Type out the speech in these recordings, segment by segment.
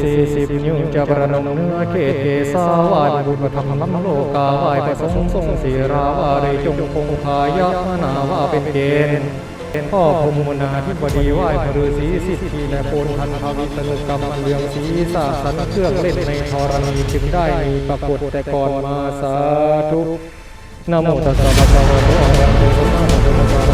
สี่สิบนิ้วจะประนมเนื้อเขตเกสาวายบุญธรรมล้ำโลกาวายประสงค์ทรงศีราวาได้จงคงพายะนาว่าเป็นเกณฑ์พ่อพรหมนาธิบดีไหว้พระฤาษีสิทธีและโพนทันภวิตนุกรรมเลืองศีสาสันเครื่องเล่นในธรณีจึงได้มีปรากฏแต่ก่อนมาสาธุนโมตัสสะภะคะวะโตอะระหะโตสัมมาสัมพุทธัสสะนะตัสสะภะ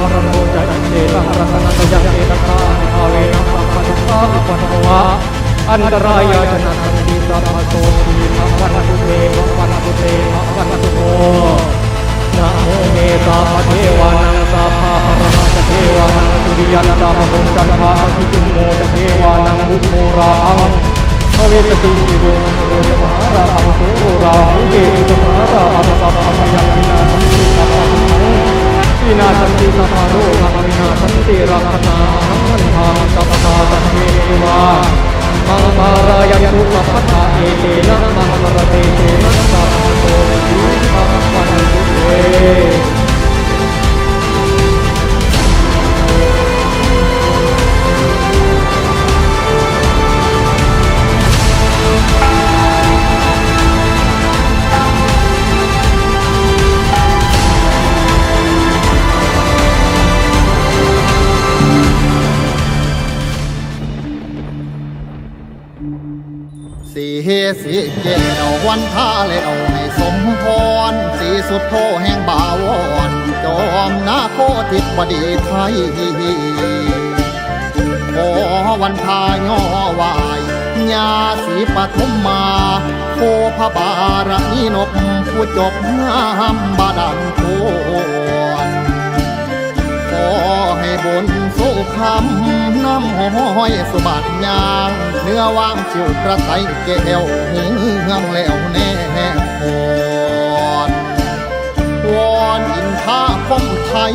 อตตาภาเวนะปัปปะทุกาปันวะอันตรายาชนะสันติสัพพะโสทีภวันตุเตภวันตุเตภวันตุโตนะโมเมตาเทวานังสัพพะปรมาจเทวานังตุริยันตามะพุจันทาภิจุโมจเทวานังบุโมราหังพระเวทติโยโรยมหาราภโสราหุเกตุมหาราภสัพพะยังวินา สิรักนาหันทางสัพพะตัเทวามังมารายันตุสัพพะเอเตนะมังมารเตเตนะสัพพะโตวิสัพพะตุเต สีสีแก้ววันท่าแล้วให้สมพร สีสุดโทแห่งบาวรจอมนาโคติบดีไทยขอวันทายอวายญาสีปฐมมาโคพระบารมีนบผู้จบงามบาดันโควรขอ ให้บุญสุขคำน้ำห้อยสุบัดยางเนื้อว่างชิวกระใสแก้วเหืองแล้วแน่พรวอนอินทาคมไทย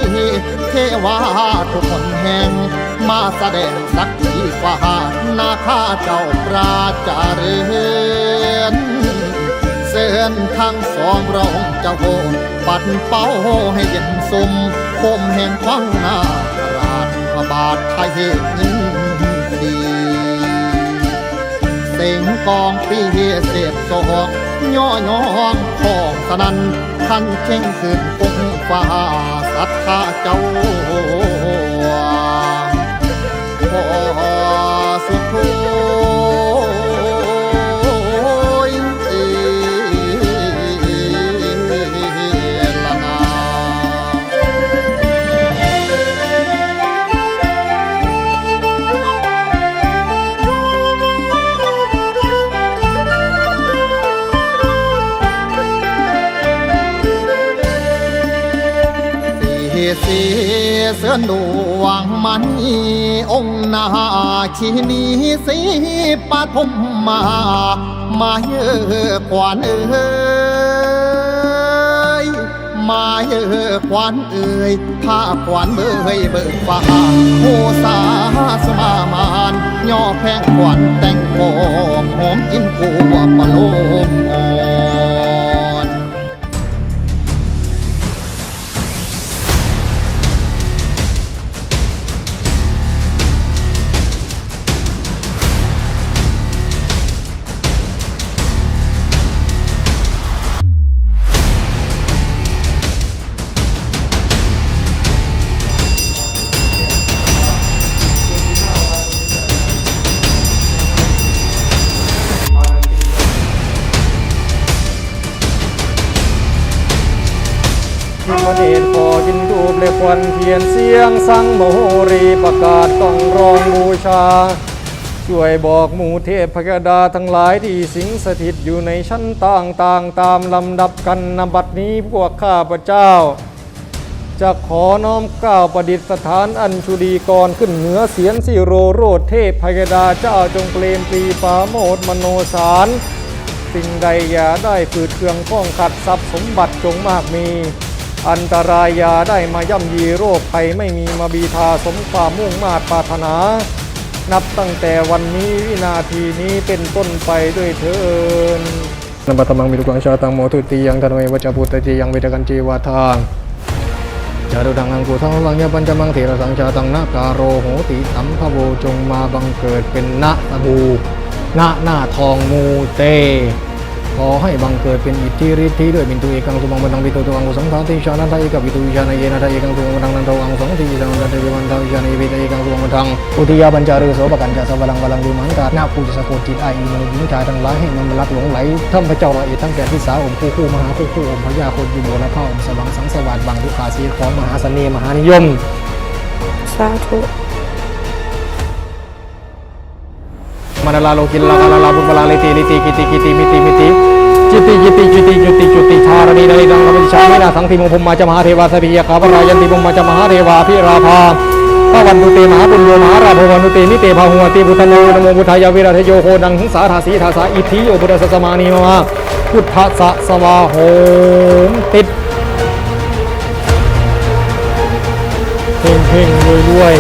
เทวาทุกคนแห่ง มาแสดงสักทีฟ้านาข้าเจ้าปราจาเรือน เส้นทางสองเราจะโหปัดเป้าให้เย็นสมคมแห่งควังหน้าราชพระบาทไทยยินดีเสียงกองปีเสียบสอกย่อยองของสนันท่านเข่งขึ้นคงฟ้าศรัทธาเจ้าขอสุดโท สีเสื้อนดวงมันองค์นาชีนีสีปฐมมา มาเยอะกวานเอ้ยมาเยอะกวานเอ้ยผ้าขวานเบยเบิกฟ้าโอสาสมามานย่อแพงขวานแต่งโมหอมกินกัว มเดชขอยินดูปเลยควันเทียนเสียงสังโมรีประกาศต้องร้องบูชา ช่วยบอกหมู่เทพพกดาทั้งหลายที่สิงสถิตอยู่ในชั้นต่างๆ ตามลำดับกันนบัดนี้พวกข้าพเจ้า จะขอน้อมกล่าวประดิษฐานอัญชุลีกรขึ้นเหนือเสียนสิโรโรธเทพพยดาเจ้าจงเปลมปรีปาโมดมโนสารสิ่งใดอย่าได้ฝืดเคืองข้องขัดทรัพย์สมบัติจงมากมี อันตรายยาได้มาย่ำยีโรคภัยไม่มีมาบีทาสมความมุ่งมาตรปรารถนา นับตั้งแต่วันนี้วินาทีนี้เป็นต้นไปด้วยเถินนัตมังมิรุกังชาตังโมทุติยังธนเววัจปุตติยังเวทกันจีวาทางจารุดังอังกุทังวังยาปัญจมังเถระสังชาตังนาการโรโหติสัมภโวจงมาบังเกิดเป็นณตะบูณหน้าทองมูเต ขอให้บังเกิดเป็นอิทธิฤทธิด้วยมินตุเอกังสุบังบันังวิโตตุอังกุสังฆาติชานันทเอกับวิตุวิชาณเยนะทะเอกังสุบังบันังนันโตอังสังติสังนันทเวมันทังวิชาณเยวิตเอกังสุบังบันังอุทิยาบัญจารุโสปกันจาสวลังวลังดูมันกาหน้าปูจะสะกจิตไอมนุษย์หญิงชายทั้งหลายให้มันรักหลงไหลท่านพระเจ้าละเอียดทั้งแก่ที่สาวอมคู่คู่มหาคู่คู่อมพระยาคนยิโมและพระอมสวังสังสวัสดิ์บังทุกขาสีของมหาเสน่ห์มหานิยมสาธุ มานาลาโลกินลาคาลาลาบุปลาลิติลิติกิติกิติมิติมิติจิติจิติจิติจุติจุติชารณีนาริดังคำชาไมินาสังติมุพมมาจมหาเทวาสพิยกาปรายันติมุมาจมหาเทวาพิราภาพระวันตุเตมหาปุญโยมหาราภวันตุเตนิเตภาหัวติพุทธโนนโมพุทายาวิรัทโยโคดังหงสาธาสีทาสาอิทธิโยพุทธสสมานีมาพุทธสะสวาโหมติดเพ่งเพ่งรวยรวย